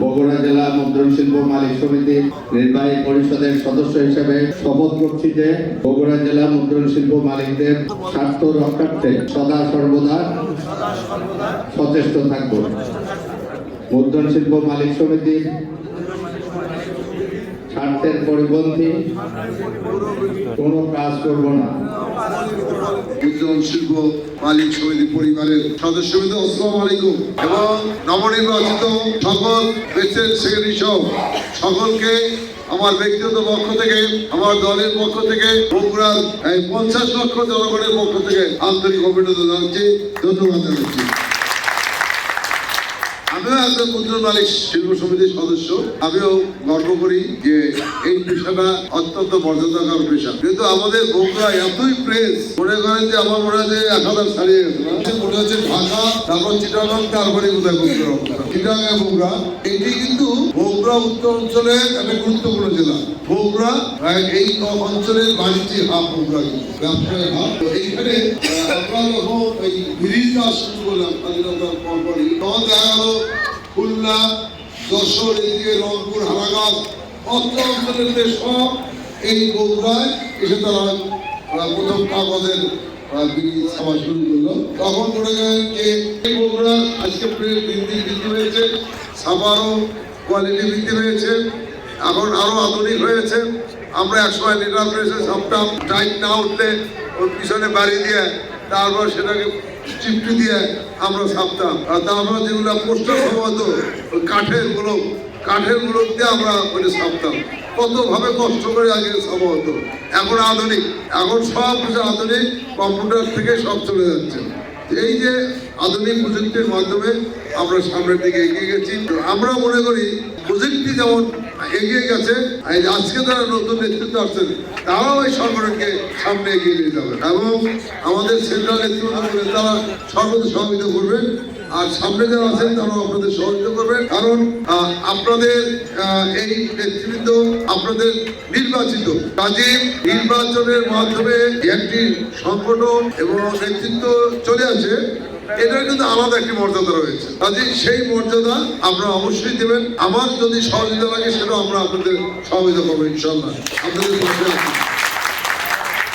বগুড়া জেলা মুদ্রণ শিল্প মালিক সমিতির নির্বাহী পরিষদের সদস্য হিসেবে শপথ করছি যে বগুড়া জেলা মুদ্রণ শিল্প মালিকদের স্বার্থ রক্ষার্থে সদা সর্বদা সচেষ্ট থাকব। মুদ্রণ শিল্প মালিক সমিতির স্বার্থের পরিপন্থী, কোনো কাজ করব না। আমার ব্যক্তিগত পক্ষ থেকে, আমার দলের পক্ষ থেকে, বগুড়ার পঞ্চাশ লক্ষ জনগণের পক্ষ থেকে আন্তরিক অভিনন্দন জানাচ্ছি, ধন্যবাদ জানাচ্ছি। আমিও একজন ক্ষুদ্র মালিক, শিল্প সমিতির সদস্য, আমিও গর্ব করি যে এই পেশাটা অত্যন্ত মর্যাদাকর পেশা। কিন্তু আমাদের বগুড়া এতই প্রেস মনে করেন যে আমার মনে হয় যে এক হাজার ছাড়িয়ে গেছে? মনে হচ্ছে ঢাকা, তারপর চিটাগাং, তারপরে কোথায় বগুড়া চিটাগাং বগুড়া এটি কিন্তু বগুড়া উত্তর অঞ্চলের একটা গুরুত্বপূর্ণ জেলা। আহ, এই অঞ্চলের বাণিজ্যিক হাব বগুড়া কিন্তু ব্যবসায়িক হাব এইখানে আমরা যখন এই ব্রিজ শুরু করলাম স্বাধীনতার পরপরই তখন দেখা গেল খুলনা যশোর এদিকে রংপুর হারাগাছ অত্র অঞ্চলের সব এই বগুড়ায় এসে তারা প্রথম কাগজের খাওয়া শুরু তখন আজকে বৃদ্ধি হয়েছে সাবারও কোয়ালিটি বৃদ্ধি হয়েছে এখন আরও আধুনিক হয়েছে। আমরা একসময় লিটার প্রেসে ছাপতাম টাইট না উঠলে ওর পিছনে বাড়ি দিয়ে, তারপর সেটাকে চিপটি দিয়ে আমরা ছাপতাম। আর তারপর যেগুলো পোস্টার সম্ভবত, ওই কাঠেরগুলো কাঠেরগুলো দিয়ে আমরা ওইটা ছাপতাম। কতভাবে কষ্ট করে আগে ছাপা হতো এখন আধুনিক। এখন সব কিছু আধুনিক, কম্পিউটার থেকে সব চলে যাচ্ছে। এই যে আধুনিক প্রযুক্তির মাধ্যমে আমরা সামনের দিকে এগিয়ে গেছি। আমরা মনে করি প্রযুক্তি যেমন এগিয়ে গেছে আজকে যারা নতুন নেতৃত্ব আসছেন, তারাও এই সংগঠনকে সামনে এগিয়ে নিয়ে যাবেন। এবং আমাদের সেন্ট্রাল নেতৃত্ব তারা সর্বদা সহযোগিতা করবেন, আর সামনে যারা আছেন, তারাও আপনাদের সহযোগিতা করবেন। কারণ আপনাদের এই নেতৃত্ব আপনাদের নির্বাচিত। কাজে নির্বাচনের মাধ্যমে একটি সংগঠন এবং নেতৃত্ব চলে আসে। এটার কিন্তু আলাদা একটি মর্যাদা রয়েছে। কাজে সেই মর্যাদা আপনারা অবশ্যই দেবেন। আমার যদি সহযোগিতা লাগে, সেটাও আমরা আপনাদের সহযোগিতা করব ইনশাল্লাহ আপনাদের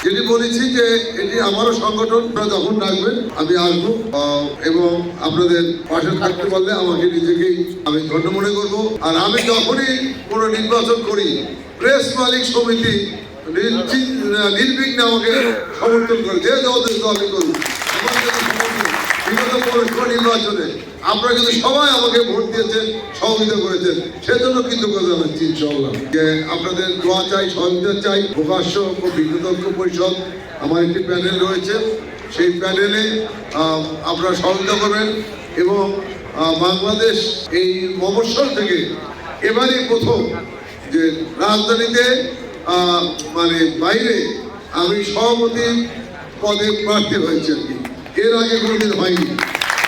যেটি বলেছি যে, এটি আমারও সংগঠন যখন ডাকবেন, আমি আসব। এবং আপনাদের পাশে থাকতে পারলে আমাকে নিজেকেই আমি ধন্য মনে করব। আর আমি যখনই কোনো নির্বাচন করি, প্রেস মালিক সমিতি নির্বিঘ্নে আমাকে সমর্থন করে। যে আমাকে যদি সমর্থন বিগত পৌরসভা নির্বাচনে আপনারা কিন্তু সবাই আমাকে ভোট দিয়েছেন সহযোগিতা করেছেন। সেজন্য কৃতজ্ঞতা জানাচ্ছি ইনশাল্লাহ যে আপনাদের দোয়া চাই সহযোগিতা চাই। প্রকাশ্য ও বিজ্ঞতজ্ঞ পরিষদ, আমার একটি প্যানেল রয়েছে। সেই প্যানেলে আপনারা সহযোগিতা করবেন এবং বাংলাদেশ এই মফস্বল থেকে এবারই প্রথম যে রাজধানীতে মানে বাইরে আমি সভাপতি পদে প্রার্থী হয়েছে আর কি। এর আগে কোনোদিন হয়নি।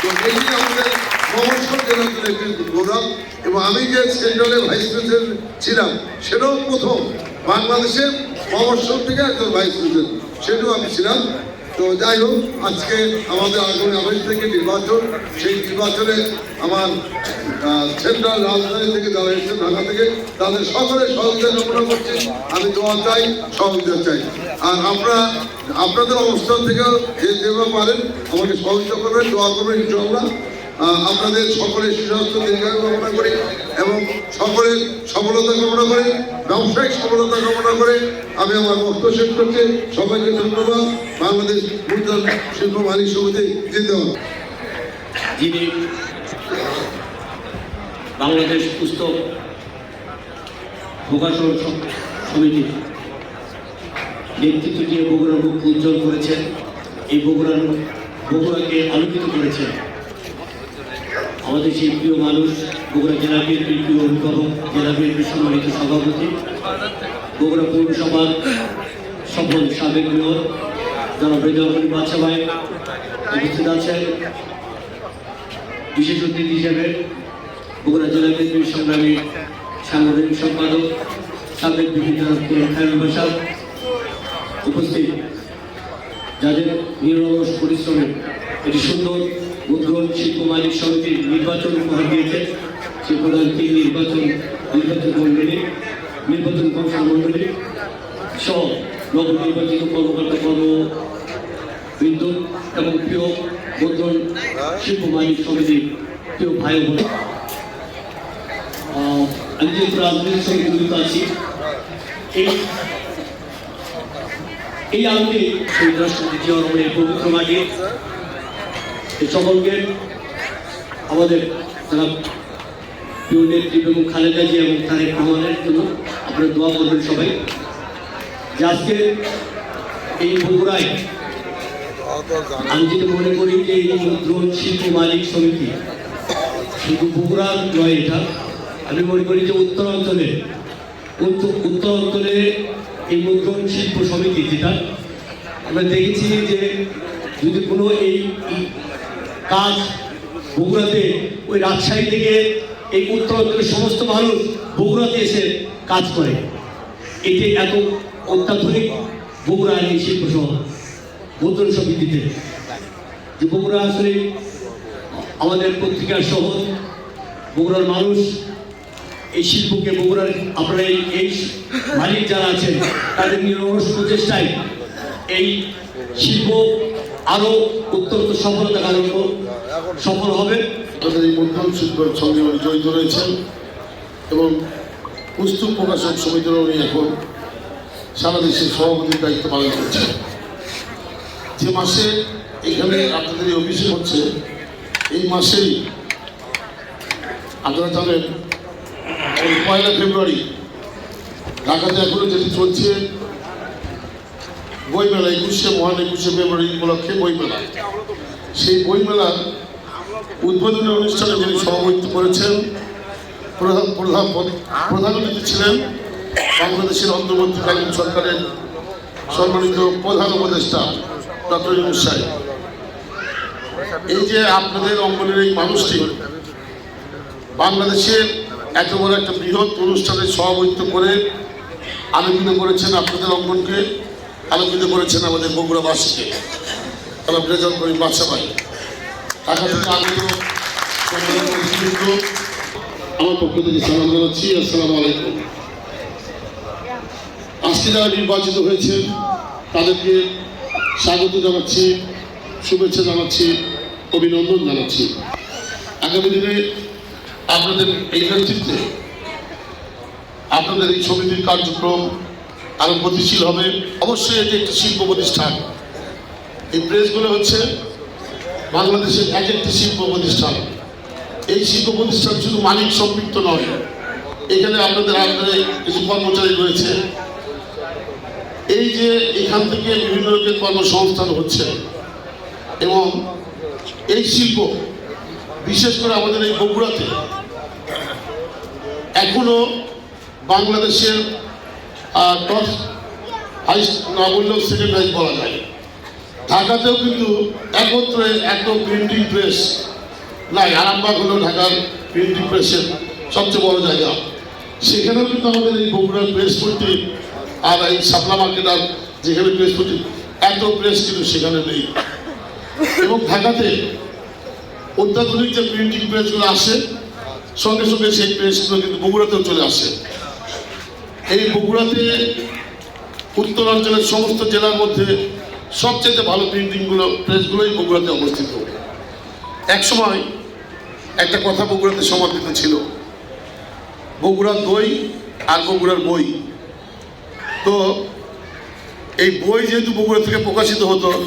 তো এটি আমাদের মহর্ষণ জেলার জন্য একটি গৌরব এবং আমি যে সেন্ট্রালের ভাইস প্রেসিডেন্ট ছিলাম, সেটাও প্রথম। বাংলাদেশের মহর্ষণ থেকে একজন ভাইস প্রেসিডেন্ট, সেটাও আমি ছিলাম। তো যাই হোক, আজকে আমাদের আগামী আঠাশ থেকে নির্বাচন, সেই নির্বাচনে আমার সেন্ট্রাল রাজধানী থেকে যারা এসেছেন ঢাকা থেকে, তাদের সকলের সহযোগিতা কামনা করছি। আমি দোয়া চাই, সহযোগিতা চাই। আর আমরা, আপনাদের অবস্থান থেকেও যে যেভাবে পারেন, আমাকে সহযোগিতা করবেন, দোয়া করবেন ইনশাআল্লাহ। আপনাদের সকলের সুস্বাস্থ্য দীর্ঘায়ু কামনা করি এবং সকলের সফলতা কামনা করে, ব্যবসায়িক সফলতা কামনা করে। আমি আমার বক্তব্য শেষ করছি। সবাইকে ধন্যবাদ। বাংলাদেশ মুদ্রণ শিল্প মালিক সমিতি জিন্দাবাদ যিনি বাংলাদেশ পুস্তক প্রকাশন সমিতির নেতৃত্ব দিয়ে বগুড়ার মুখ উজ্জ্বল করেছেন, এই বগুড়ার বগুড়াকে আলোকিত করেছেন। আমাদের সেই প্রিয় মানুষ, বগুড়া জেলা বিএনপির প্রিয় অভিভাবক, জেলা বিএনপির সম্মানিত সভাপতি, বগুড়া পৌরসভার সফল সাবেক মেয়র যারা বাচ্চা ভাই উপস্থিত আছেন। বিশেষ অতিথি হিসেবে বগুড়া জেলা বিএনপির সংগ্রামী সাংগঠনিক সম্পাদক, সাবেক বিভিন্ন উপস্থিত। যাদের নিরলস পরিশ্রমে একটি সুন্দর উদ্গ্রহণ শিল্প মালিক সমিতির নির্বাচন উপহার দিয়েছে, সে প্রধানকে নির্বাচন নির্বাচন মন্ডলী নির্বাচন কমিশন মন্ডলী সহ নব নির্বাচিত কর্মকর্তা কর্ম বিদ্যুৎ এবং প্রিয় মুদ্রণ শিল্প মালিক সমিতির প্রিয় ভাই বোন। আমি যেহেতু রাজনীতির সঙ্গে জড়িত আছি, এই এই আলোকে শহীদ রাষ্ট্রপতি জিয়া রহমানের পবিত্র এই সকলকে আমাদের যারা প্রিয় নেত্রী বেগম খালেদা জিয়া এবং তারেক রহমানের জন্য আপনারা দোয়া করবেন সবাই যে আজকে এই বগুড়ায় আমি যেটা মনে করি যে এই মুদ্রণ শিল্প মালিক সমিতি, শুধু বগুড়ার নয় এটা, আমি মনে করি যে উত্তরাঞ্চলে, উত্তর উত্তরাঞ্চলে এই মুদ্রণ শিল্প সমিতি যেটা, আমরা দেখেছি যে যদি কোনো এই কাজ বগুড়াতে, ওই রাজশাহী থেকে এই উত্তরাঞ্চলের সমস্ত মানুষ বগুড়াতে এসে কাজ করে, এটি এত অত্যাধুনিক বগুড়া এই শিল্প শহর মুদ্রণ সমিতিতে। যে বগুড়া আসলে আমাদের পত্রিকার শহর বগুড়ার মানুষ এই শিল্পকে বগুড়ার আপনারা এই মালিক যারা আছেন, তাদের নিরস প্রচেষ্টায় এই শিল্প আরও অত্যন্ত সফলতা কারণ সফল হবে। তাদের এই মুদ্রণ শিল্পের সঙ্গে উনি জড়িত রয়েছেন এবং পুস্তক প্রকাশক সমিতিরও উনি এখন সারা দেশের সভাপতির দায়িত্ব পালন করছেন। যে মাসে এখানে আপনাদের অভিষেক হচ্ছে, এই মাসেই আপনারা জানেন ওই পয়লা ফেব্রুয়ারি ঢাকাতে এখনও যেটি চলছে, বইমেলা, একুশে, মহান একুশে ফেব্রুয়ারি উপলক্ষে বইমেলা। সেই বইমেলার উদ্বোধনী অনুষ্ঠানে যিনি সভাপতিত্ব করেছেন, প্রধান প্রধান প্রধান অতিথি ছিলেন বাংলাদেশের অন্তর্বর্তীকালীন সরকারের সম্মানিত প্রধান উপদেষ্টা ডক্টর ইউনুস সাহেব। এই যে আপনাদের অঙ্গনের এই মানুষটি, বাংলাদেশের এত বড় একটা বৃহৎ অনুষ্ঠানে সভাপতিত্ব করে আলোকিত করেছেন আপনাদের অঙ্গনকে, আলোকিত করেছেন আমাদের বগুড়াবাসীকে। তারা রেজাল্ট করি আমার জানাচ্ছি, আসসালামু আলাইকুম। নির্বাচিত হয়েছেন তাদেরকে স্বাগত জানাচ্ছি, শুভেচ্ছা জানাচ্ছি, অভিনন্দন জানাচ্ছি। আগামী দিনে আপনাদের এই নেতৃত্বে আপনাদের এই সমিতির কার্যক্রম আরও গতিশীল হবে। অবশ্যই এটি একটি শিল্প প্রতিষ্ঠান। এই প্রেসগুলো হচ্ছে বাংলাদেশের এক একটি শিল্প প্রতিষ্ঠান। এই শিল্প প্রতিষ্ঠান শুধু মালিক সম্পৃক্ত নয়, এখানে আপনাদের আন্ডারে কিছু কর্মচারী রয়েছে। এই যে এখান থেকে বিভিন্ন রকমের কর্মসংস্থান হচ্ছে এবং এই শিল্প, বিশেষ করে আমাদের এই বগুড়াতে এখনও বাংলাদেশের টপ হাই না বললেও সেকেন্ড হাইস্ট বলা যায়। ঢাকাতেও কিন্তু একত্রে এত প্রিন্টিং প্রেস নাই। আরামবাগ হলো ঢাকার প্রিন্টিং প্রেসের সবচেয়ে বড় জায়গা। সেখানেও কিন্তু আমাদের এই বগুড়ার প্রেস পট্টি আর এই সাপলা মার্কেট আর যেখানে প্রেস পট্টি এত প্রেস কিন্তু সেখানে নেই। এবং ঢাকাতে অত্যাধুনিক যে প্রিন্টিং প্রেসগুলো আসে সঙ্গে সঙ্গে সেই প্রেসগুলো কিন্তু বগুড়াতেও চলে আসে। এই বগুড়াতে উত্তরাঞ্চলের সমস্ত জেলার মধ্যে সবচেয়ে ভালো প্রিন্টিংগুলো প্রেসগুলোই বগুড়াতে অবস্থিত। এক সময় একটা কথা বগুড়াতে সমাদৃত ছিল। বগুড়ার দই আর বগুড়ার বই। তো এই বই যেহেতু বগুড়া থেকে প্রকাশিত হতো,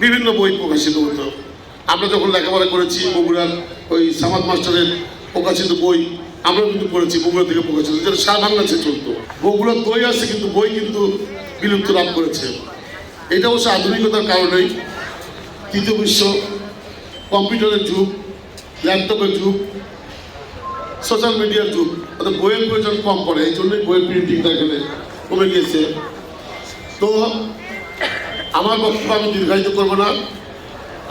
বিভিন্ন বই প্রকাশিত হতো। আমরা যখন লেখাপড়া করেছি বগুড়ার ওই সামাদ মাস্টারের প্রকাশিত বই আমরা কিন্তু পড়েছি বগুড়া থেকে প্রকাশিত। যেটা সারা বাংলাদেশে চলতো। বগুড়ার বই আছে, কিন্তু বই কিন্তু বিলুপ্ত লাভ করেছে। এটা অবশ্য আধুনিকতার কারণেই তৃতীয় বিশ্ব কম্পিউটারের যুগ, ল্যাপটপের যুগ, সোশ্যাল মিডিয়ার যুগ, অর্থাৎ বইয়ের প্রয়োজন কম পড়ে, এই জন্যই বইয়ের প্রিন্টিংটা এখানে কমে গিয়েছে। তো আমার বক্তব্য আমি দীর্ঘায়িত করব না।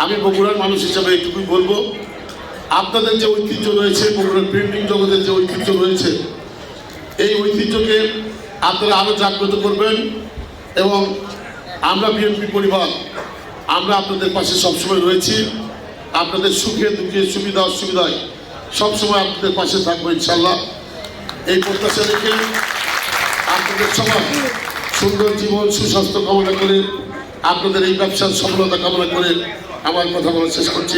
আমি বগুড়ার মানুষ হিসাবে এইটুকুই বলব। আপনাদের যে ঐতিহ্য রয়েছে বগুড়ার প্রিন্টিং জগতের যে ঐতিহ্য রয়েছে, এই ঐতিহ্যকে আপনারা আরও জাগ্রত করবেন এবং আমরা বিএনপি পরিবার, আমরা আপনাদের পাশে সবসময় রয়েছি। আপনাদের সুখে দুঃখে, সুবিধা, অসুবিধায় সবসময় আপনাদের পাশে থাকব ইনশাল্লাহ এই প্রত্যাশা রেখে আপনাদের সবার সুন্দর জীবন, সুস্বাস্থ্য কামনা করে আপনাদের এই ব্যবসার সফলতা কামনা করে আমার কথা বলা শেষ করছি।